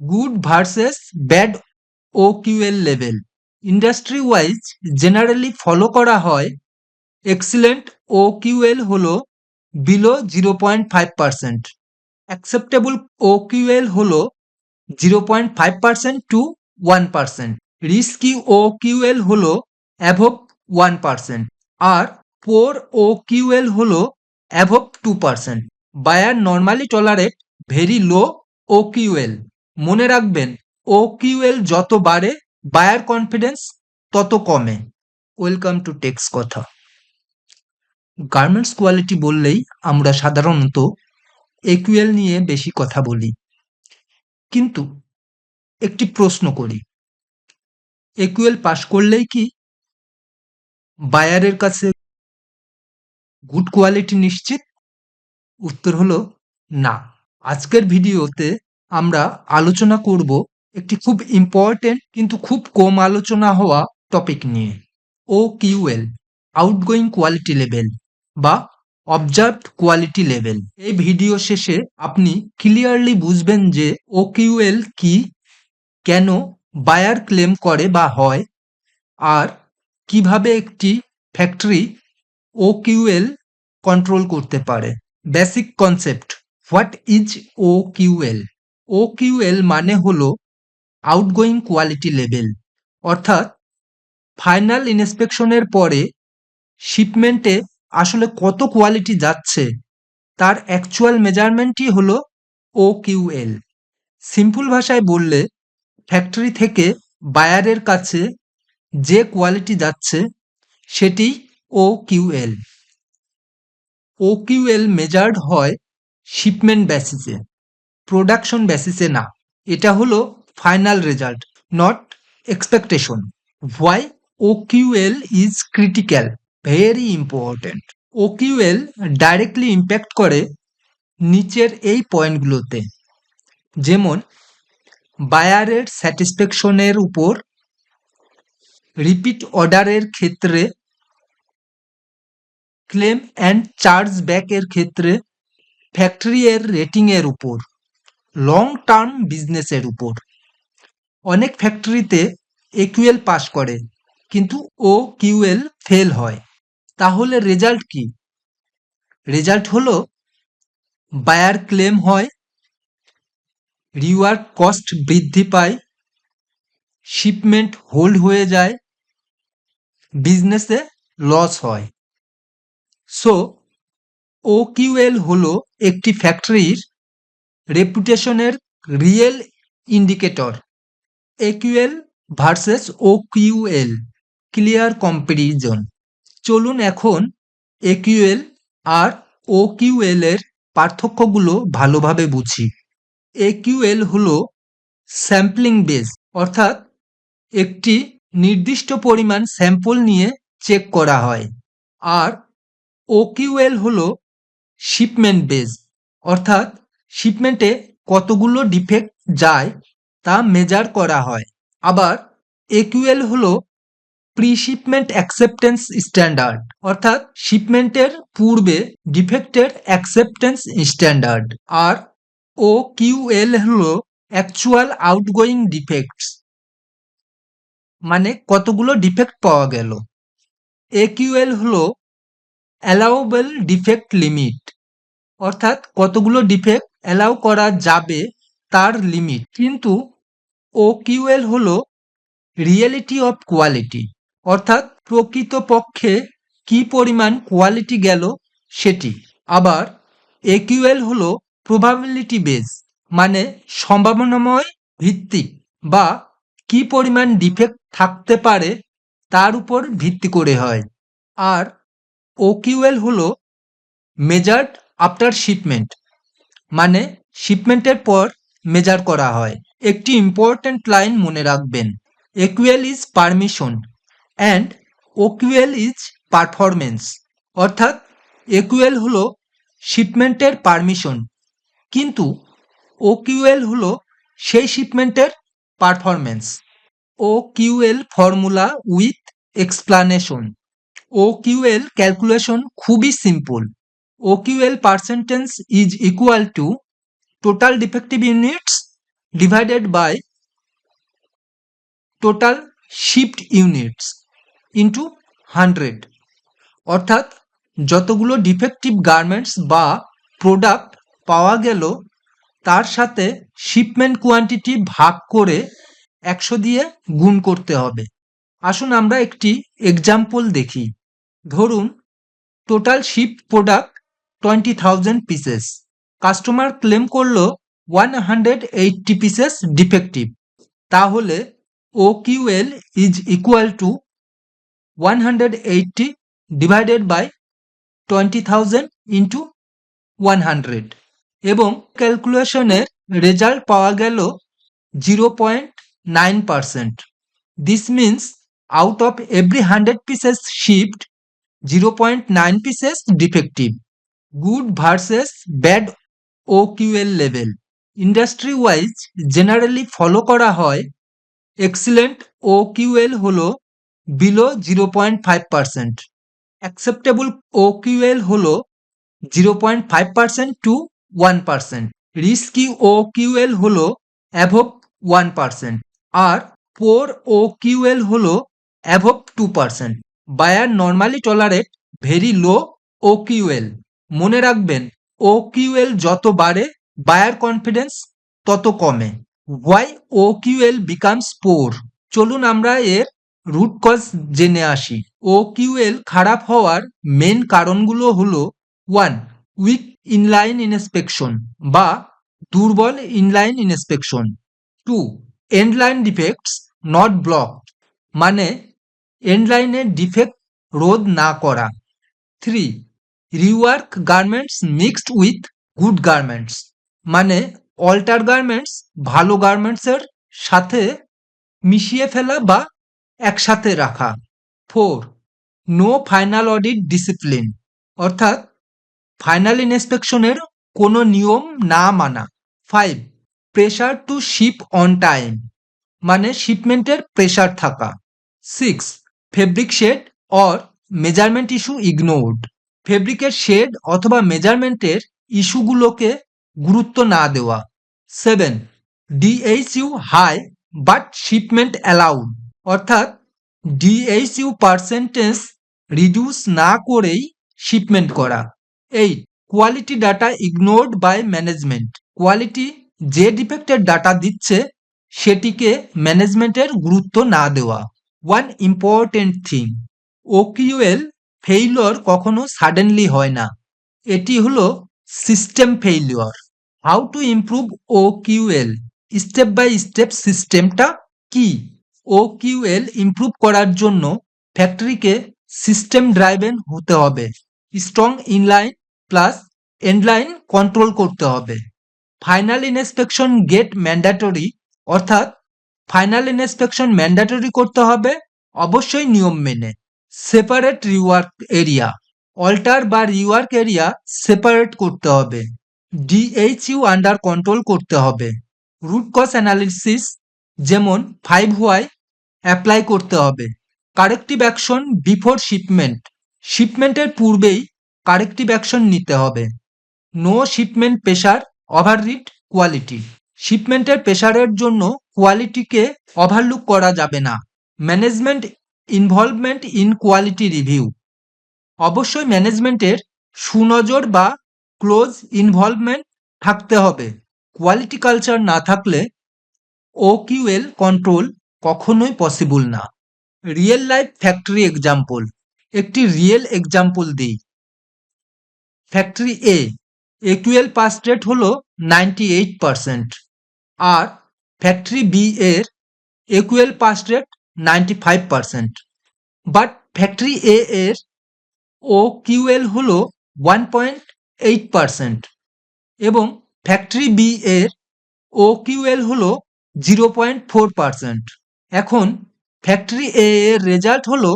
Good versus bad O QL level. Industry wise generally follow করা হয়, excellent O QL হল below zero point five percent. Acceptable O QL হল zero point five percent to one percent. Risky O QL হল above one percent. আর poor O QL হল above two percent. Buyer normally tolerate very low O QL মনে রাখবেন ও QL যত বাড়ে buyer confidence তত কমে। ওয়েলকাম টু টেক্স কথা। গার্মেন্টস কোয়ালিটি বললেই আমরা সাধারণত একুএল নিয়ে বেশি কথা বলি। কিন্তু একটি প্রশ্ন করি। একুএল পাশ করলেই কি বায়ারের কাছে গুড কোয়ালিটি নিশ্চিত? উত্তর হলো, না। আজকের ভিডিওতে আমরা আলোচনা করব একটি খুব ইম্পর্টেন্ট কিন্তু খুব কম আলোচনা হওয়া টপিক নিয়ে। O QL outgoing quality level বা অবজার্ভড কোয়ালিটি লেভেল এই ভিডিও শেষে আপনি ক্লিয়ারলি বুঝবেন যে ও কিউএল কি, কেন বায়ার ক্লেম করে বা হয়, আর কীভাবে একটি ফ্যাক্টরি ও কিউএল কন্ট্রোল করতে পারে। Basic concept what is O QL O QL মানে হলো আউটগোয়িং কোয়ালিটি লেভেল অর্থাৎ ফাইনাল ইন্সপেকশনের পরে শিপমেন্টে আসলে কত কোয়ালিটি যাচ্ছে, তার অ্যাকচুয়াল মেজারমেন্টই হলো ও কিউএল সিম্পল ভাষায় বললে ফ্যাক্টরি থেকে বায়ারের কাছে যে কোয়ালিটি যাচ্ছে, সেটি O QL O QL measured হয় শিপমেন্ট বেসিসে প্রোডাকশন বেসিসে না। এটা হলো final result not expectation why O QL is critical very important O QL directly impact করে নিচের এই পয়েন্টগুলোতে যেমন বায়ারের স্যাটিসফ্যাকশনের উপর রিপিট অর্ডারের ক্ষেত্রে ক্লেম অ্যান্ড চার্জ ব্যাকের ক্ষেত্রে ফ্যাক্টরি এর রেটিং এর উপর। লং টার্ম বিজনেসের উপর। অনেক ফ্যাক্টরিতে একুএল পাস করে, কিন্তু ও কিউএল ফেল হয়। তাহলে রেজাল্ট কি? রেজাল্ট হলো বায়ার ক্লেম হয় রিওয়ার্ড কস্ট বৃদ্ধি পায় শিপমেন্ট হোল্ড হয়ে যায় বিজনেসে লস হয়। সো ও কিউএল হলো একটি ফ্যাক্টরির রেপুটেশনের real indicator, AQL versus O QL clear comparison. চলুন এখন একিউএল আর ও কিউএল এর পার্থক্যগুলো ভালোভাবে বুঝি। একিউএল হল স্যাম্পলিং বেস, অর্থাৎ একটি নির্দিষ্ট পরিমাণ স্যাম্পল নিয়ে চেক করা হয়। আর ওকিউএল হল শিপমেন্ট বেস, অর্থাৎ শিপমেন্টে কতগুলো ডিফেক্ট যায় তা মেজার করা হয়। আবার একিউএল হলো প্রি শিপমেন্ট অ্যাকসেপ্টেন্স স্ট্যান্ডার্ড অর্থাৎ শিপমেন্টের পূর্বে ডিফেক্টের অ্যাকসেপ্টেন্স স্ট্যান্ডার্ড আর ও কিউএল হলো অ্যাকচুয়াল আউটগোয়িং ডিফেক্টস মানে কতগুলো ডিফেক্ট পাওয়া গেল। একিউএল হলো অ্যালাউবেল ডিফেক্ট লিমিট অর্থাৎ কতগুলো ডিফেক্ট অ্যালাউ করা যাবে তার লিমিট। কিন্তু ও কিউএল হলো রিয়েলিটি অফ কোয়ালিটি। অর্থাৎ প্রকৃতপক্ষে কি পরিমাণ কোয়ালিটি গেল সেটি। আবার একিউএল হল প্রবাবিলিটি বেস মানে সম্ভাবনাময় ভিত্তিক বা কি পরিমাণ ডিফেক্ট থাকতে পারে তার উপর ভিত্তি করে হয়। আর ওকিউএল হল মেজার্ড আফটার শিপমেন্ট মানে শিপমেন্টের পর মেজার করা হয়। একটি ইম্পর্ট্যান্ট লাইন মনে রাখবেন AQL is permission and OQL is performance অর্থাৎ একুয়েল হলো শিপমেন্টের পারমিশন কিন্তু ওকিউএল হলো সেই শিপমেন্টের performance O QL formula with explanation O QL calculation খুবই simple QL percentage is equal to total defective units divided by total shipped units into hundred অর্থাৎ যতগুলো defective garments বা প্রোডাক্ট পাওয়া গেল, তার সাথে শিপমেন্ট কোয়ান্টিটি ভাগ করে একশো দিয়ে গুণ করতে হবে। আসুন আমরা একটি এক্সাম্পল দেখি। ধরুন total ship product twenty thousand pieces customer claim করল one hundred eighty pieces defective তাহলে O QL is equal to one hundred eighty divided by twenty thousand into one hundred এবং ক্যালকুলেশনের রেজাল্ট পাওয়া গেল zero point nine percent this means out of every hundred pieces shipped zero point nine pieces defective good versus bad O QL level industry wise generally follow করা হয় excellent O QL হল below zero point five percent acceptable O QL হল zero point five percent to one percent risky O QL হল above one percent আর poor O QL হল above two percent buyer normally tolerate very low O QL মনে রাখবেন ও QL যত বাড়ে buyer confidence তত কমে। Why O QL becomes poor চলুন আমরা এর রুট কজ জেনে আসি। ও কিউএল খারাপ হওয়ার মেন কারণগুলো হলো ওয়ান উইক ইনলাইন ইনস্পেকশন বা দুর্বল inline inspection to endline defects not block মানে এন্ডলাইনের ডিফেক্ট রোধ না করা। Three rework garments mixed with good garments মানে অল্টার গার্মেন্টস ভালো গার্মেন্টসের সাথে মিশিয়ে ফেলা বা একসাথে রাখা। Four no final audit discipline অর্থাৎ ফাইনাল ইন্সপেকশনের কোনো নিয়ম না মানা। Five pressure to ship on time মানে শিপমেন্টের প্রেশার থাকা। Six fabric shade or measurement issue ignored ফেব্রিকের শেড অথবা মেজারমেন্টের ইস্যুগুলোকে গুরুত্ব না দেওয়া। Seven DHU high but shipment allowed অর্থাৎ ডিএইচইউ পার্সেন্টেজ রিডিউস না করেই শিপমেন্ট করা। Eight quality data ignored by management quality যে ডিফেক্টের ডাটা দিচ্ছে, সেটিকে ম্যানেজমেন্টের গুরুত্ব না দেওয়া। One important thing OQL failure কখনো সাডেনলি হয় না। এটি হলো system failure how to improve O QL step by step সিস্টেমটা কি? ও কিউএল ইমপ্রুভ করার জন্য ফ্যাক্টরিকে সিস্টেম ড্রাইভেন হতে হবে। Strong inline plus endline control করতে হবে। ফাইনাল ইনস্পেকশন গেট ম্যান্ডাটরি অর্থাৎ ফাইনাল ইনস্পেকশন ম্যান্ডাটরি করতে হবে, অবশ্যই নিয়ম মেনে। সেপারেট রিওয়ার্ক এরিয়া অল্টার বা রিওয়ার্ক এরিয়া সেপারেট করতে হবে। ডিএইচইউ আন্ডার কন্ট্রোল করতে হবে। রুট কজ অ্যানালিসিস যেমন ফাইভ ওয়াই অ্যাপ্লাই করতে হবে। কারেক্টিভ অ্যাকশন বিফোর শিপমেন্ট শিপমেন্টের পূর্বেই কারেক্টিভ অ্যাকশন নিতে হবে। No shipment pressure override quality শিপমেন্টের প্রেশারের জন্য কোয়ালিটিকে ওভারলুক করা যাবে না। Management involvement in quality review অবশ্যই ম্যানেজমেন্টের সুনজর বা ক্লোজ ইনভলভমেন্ট থাকতে হবে। কোয়ালিটি কালচার না থাকলে ও কিউএল কন্ট্রোল কখনোই পসিবল না। রিয়েল লাইফ ফ্যাক্টরি এক্সাম্পল একটি রিয়েল এক্সাম্পল দিই। Factory A AQL pass rate হলো নাইনটি এইট পারসেন্ট আর ফ্যাক্টরি বি এর AQL pass rate ninety five percent but factory A এর ও কিউএল হলো ওয়ান পয়েন্ট এইট পারসেন্ট এবং factory B এর ও QL হলো জিরো পয়েন্ট ফোর পারসেন্ট এখন factory A এর রেজাল্ট হলো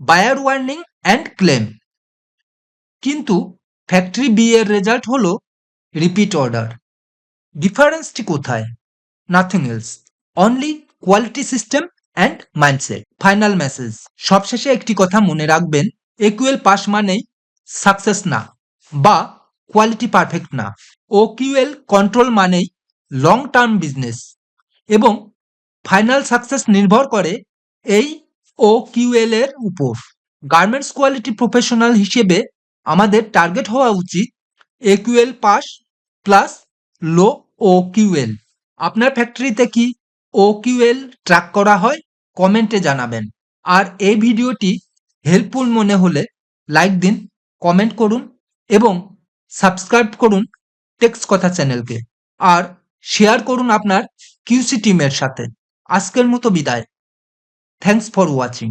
বায়ার ওয়ার্নিং অ্যান্ড ক্লেম কিন্তু ফ্যাক্টরি বি এর রেজাল্ট হলো রিপিট অর্ডার ডিফারেন্সটি কোথায়? Nothing else only quality system and mindset final message সবশেষে একটি কথা মনে রাখবেন, একুয়েল পাস মানেই সাকসেস না, বা কোয়ালিটি পারফেক্ট না। ও কিউএল কন্ট্রোল মানেই লং টার্ম বিজনেস এবং ফাইনাল সাকসেস নির্ভর করে এই ও কিউএল এর উপর। গার্মেন্টস কোয়ালিটি প্রফেশনাল হিসেবে আমাদের টার্গেট হওয়া উচিত AQL pass plus low O QL আপনার ফ্যাক্টরিতে কি ও কিউএল ট্র্যাক করা হয়? কমেন্টে জানাবেন। আর এই ভিডিওটি হেল্পফুল মনে হলে লাইক দিন কমেন্ট করুন এবং সাবস্ক্রাইব করুন টেক্স কথা চ্যানেলকে আর শেয়ার করুন আপনার কিউসি টিমের সাথে। আজকের মতো বিদায়। Thanks for watching